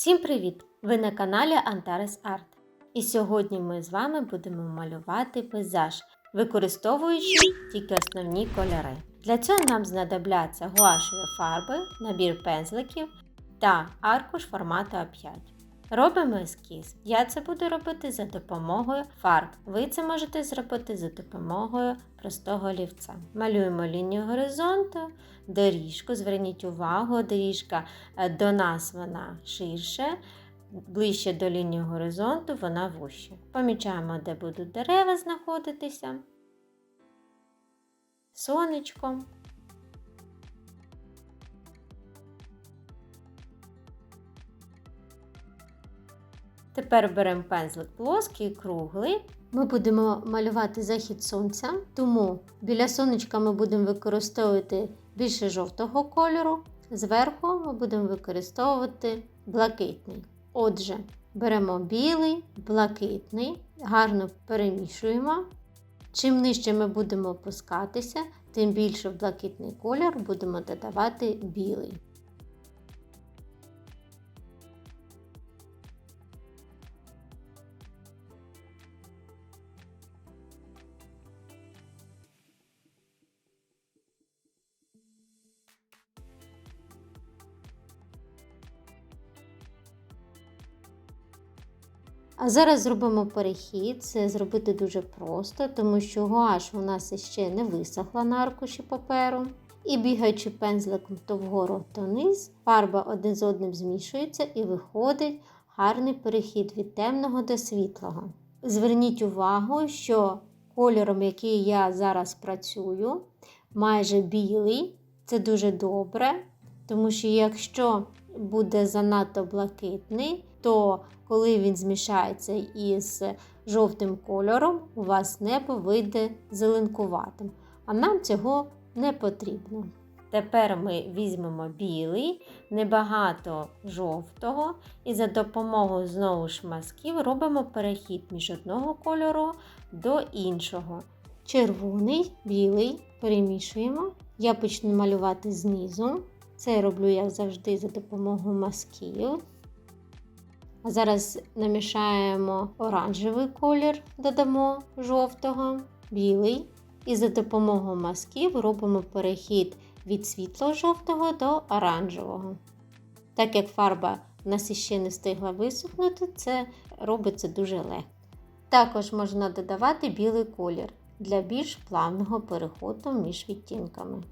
Всім привіт! Ви на каналі Antares Art. І сьогодні ми з вами будемо малювати пейзаж, використовуючи тільки основні кольори. Для цього нам знадобляться гуашеві фарби, набір пензликів та аркуш формату А5. Робимо ескіз. Я це буду робити за допомогою фарб. Ви це можете зробити за допомогою простого олівця. Малюємо лінію горизонту, доріжку. Зверніть увагу, доріжка е, до нас вона ширше, ближче до лінії горизонту вона вужче. Помічаємо, де будуть дерева знаходитися. Сонечко. Тепер беремо пензлик плоский і круглий. Ми будемо малювати захід сонця, тому біля сонечка ми будемо використовувати більше жовтого кольору. Зверху ми будемо використовувати блакитний. Отже, беремо білий, блакитний, гарно перемішуємо. Чим нижче ми будемо опускатися, тим більше в блакитний кольор будемо додавати білий. Зараз зробимо перехід. Це зробити дуже просто, тому що гуаш у нас ще не висохла на аркуші паперу. І бігаючи пензликом то вгору, то вниз, фарба один з одним змішується і виходить гарний перехід від темного до світлого. Зверніть увагу, що кольором, який я зараз працюю, майже білий, це дуже добре, тому що якщо буде занадто блакитний, то коли він змішається із жовтим кольором, у вас небо вийде зеленкуватим. А нам цього не потрібно. Тепер ми візьмемо білий, небагато жовтого, і за допомогою знову ж мазків робимо перехід між одного кольору до іншого. Червоний, білий перемішуємо. Я почну малювати знизу. Це роблю, як завжди, за допомогою мазків. А зараз намішаємо оранжевий колір, додамо жовтого, білий. І за допомогою мазків робимо перехід від світло-жовтого до оранжевого. Так як фарба в нас іще не встигла висохнути, це робиться дуже легко. Також можна додавати білий колір для більш плавного переходу між відтінками.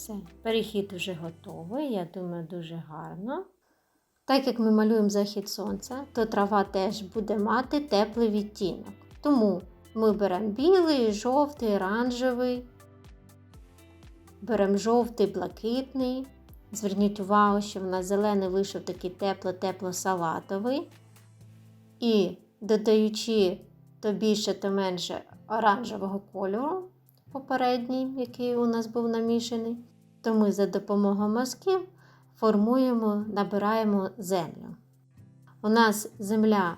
Все, перехід вже готовий, я думаю, дуже гарно. Так як ми малюємо захід сонця, то трава теж буде мати теплий відтінок. Тому ми беремо білий, жовтий, оранжевий, беремо жовтий, блакитний. Зверніть увагу, що в нас зелений вийшов такий тепло-тепло-салатовий. І додаючи то більше, то менше оранжевого кольору, попередній, який у нас був намішаний, то ми за допомогою мазків формуємо, набираємо землю. У нас земля,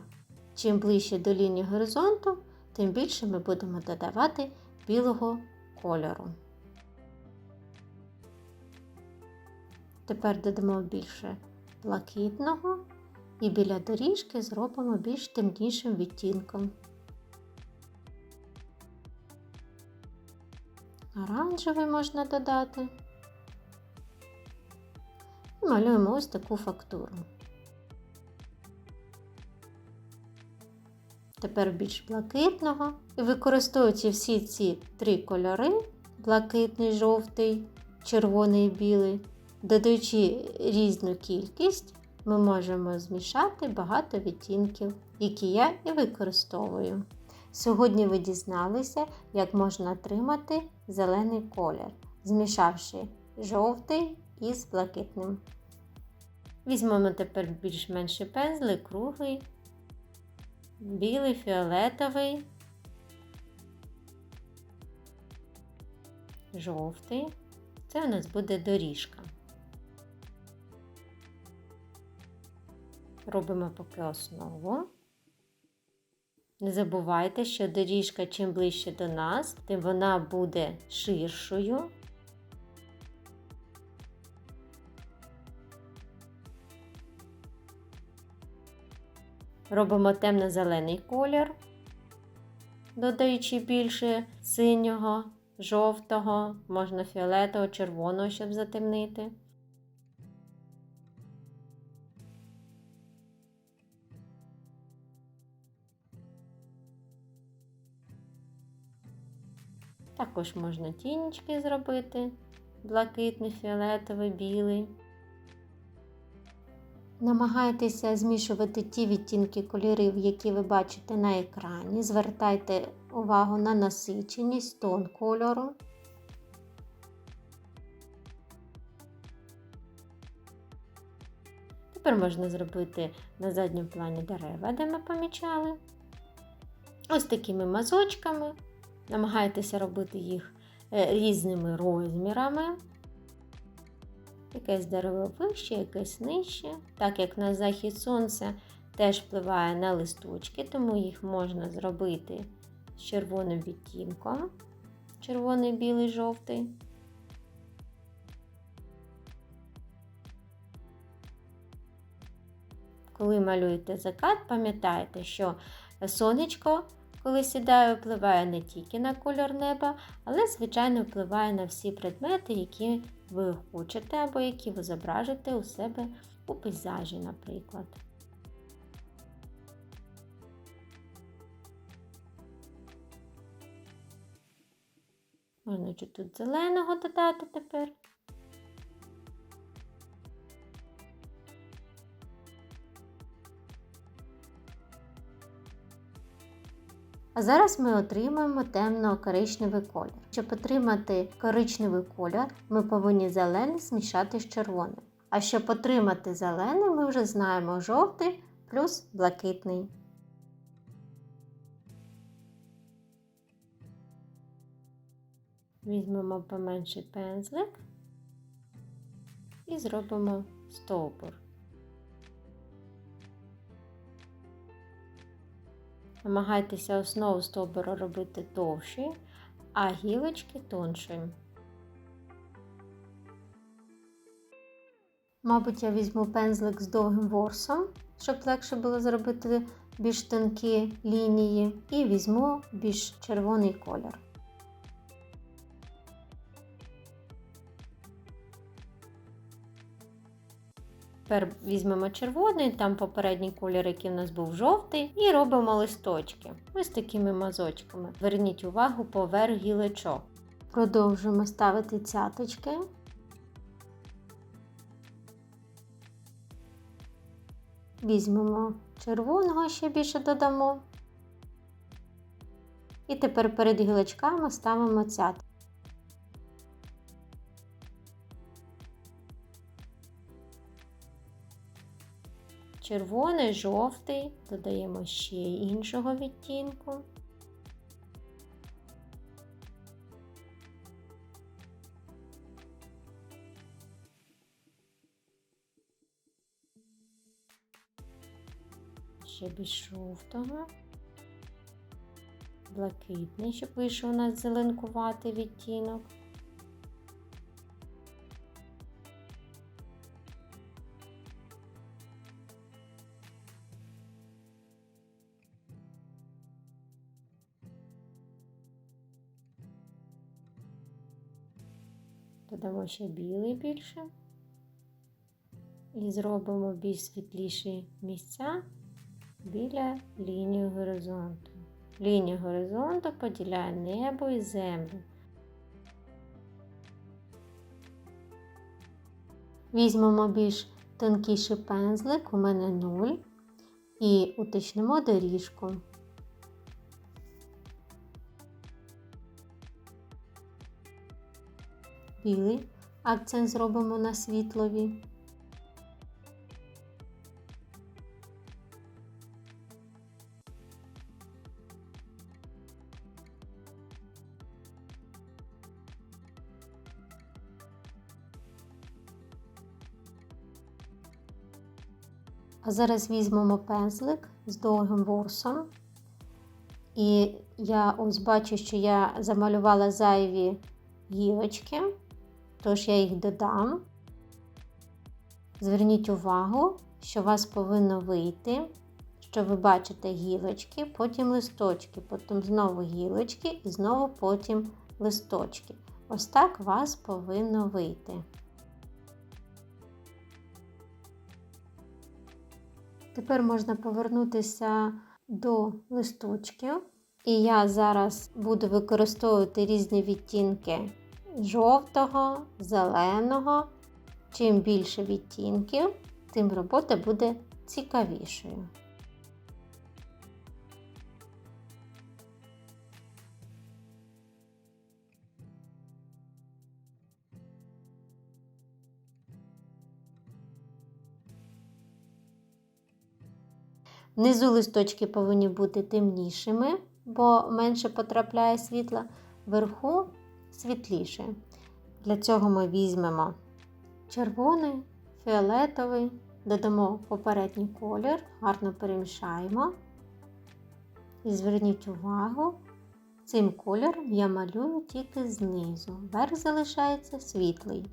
чим ближче до лінії горизонту, тим більше ми будемо додавати білого кольору. Тепер додамо більше блакитного і біля доріжки зробимо більш темнішим відтінком. Оранжевий можна додати. Малюємо ось таку фактуру. Тепер більш блакитного. І використовуючи всі ці три кольори блакитний, жовтий, червоний і білий, додаючи різну кількість, ми можемо змішати багато відтінків, які я і використовую. Сьогодні ви дізналися, як можна отримати зелений колір, змішавши жовтий із блакитним. Візьмемо тепер більш-менший пензлик, круглий, білий, фіолетовий, жовтий. Це у нас буде доріжка. Робимо поки основу. Не забувайте, що доріжка чим ближче до нас, тим вона буде ширшою. Робимо темно-зелений колір, додаючи більше синього, жовтого, можна фіолетового, червоного, щоб затемнити. Також можна тінічки зробити, блакитний, фіолетовий, білий. Намагайтеся змішувати ті відтінки кольорів, які ви бачите на екрані. Звертайте увагу на насиченість, тон кольору. Тепер можна зробити на задньому плані дерева, де ми помічали. Ось такими мазочками. Намагайтеся робити їх е, різними розмірами. Якесь дерево вище, якесь нижче. Так як на захід сонця теж впливає на листочки, тому їх можна зробити з червоним відтінком. Червоний, білий, жовтий. Коли малюєте закат, пам'ятайте, що сонечко коли сідає, впливає не тільки на кольор неба, але, звичайно, впливає на всі предмети, які ви хочете або які ви зображите у себе у пейзажі, наприклад. Можна чуть зеленого додати тепер. А зараз ми отримаємо темно-коричневий колір. Щоб отримати коричневий колір, ми повинні зелений змішати з червоним. А щоб отримати зелений, ми вже знаємо жовтий плюс блакитний. Візьмемо поменший пензлик і зробимо стовбур. Намагайтеся основу стовбура робити довші, а гілочки тонші. Мабуть, я візьму пензлик з довгим ворсом, щоб легше було зробити більш тонкі лінії, і візьму більш червоний колір. Тепер візьмемо червоний, там попередній колір, який у нас був жовтий, і робимо листочки. Ось такими мазочками. Верніть увагу поверх гілочок. Продовжуємо ставити цяточки. Візьмемо червоного, ще більше додамо. І тепер перед гілочками ставимо цяточки. Червоний, жовтий, додаємо ще іншого відтінку. Ще більш жовтого, блакитний, щоб вийшов у нас зеленкуватий відтінок. Додамо ще білий більше і зробимо більш світліші місця біля лінії горизонту. Лінія горизонту поділяє небо і землю. Візьмемо більш тонкіший пензлик, у мене 0, і уточнимо доріжку. Білий, акцент зробимо на світлові. А зараз візьмемо пензлик з довгим ворсом. І я ось бачу, що я замалювала зайві гілочки, тож я їх додам. Зверніть увагу, що у вас повинно вийти, що ви бачите гілочки, потім листочки, потім знову гілочки і знову потім листочки. Ось так у вас повинно вийти. Тепер можна повернутися до листочків. І я зараз буду використовувати різні відтінки жовтого, зеленого. Чим більше відтінків, тим робота буде цікавішою. Внизу листочки повинні бути темнішими, бо менше потрапляє світла, вверху світліше. Для цього ми візьмемо червоний, фіолетовий, додамо попередній колір, гарно перемішаємо. І зверніть увагу, цим кольором я малюю тільки знизу. Верх залишається світлий.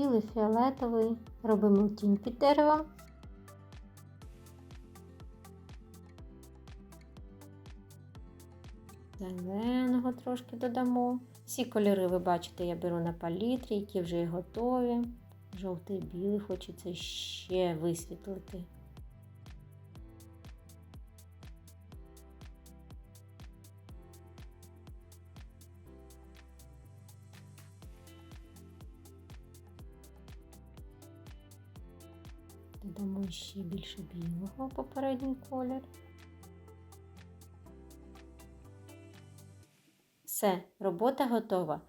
Білий, фіолетовий, робимо тінь під деревом. Зеленого трошки додамо. Всі кольори, ви бачите, я беру на палітрі, які вже готові. Жовтий білий хочеться ще висвітлити. Додамо ще більше білого попередній колір. Все, робота готова.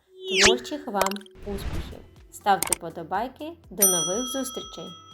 Творчих вам успіхів! Ставте подобайки. До нових зустрічей!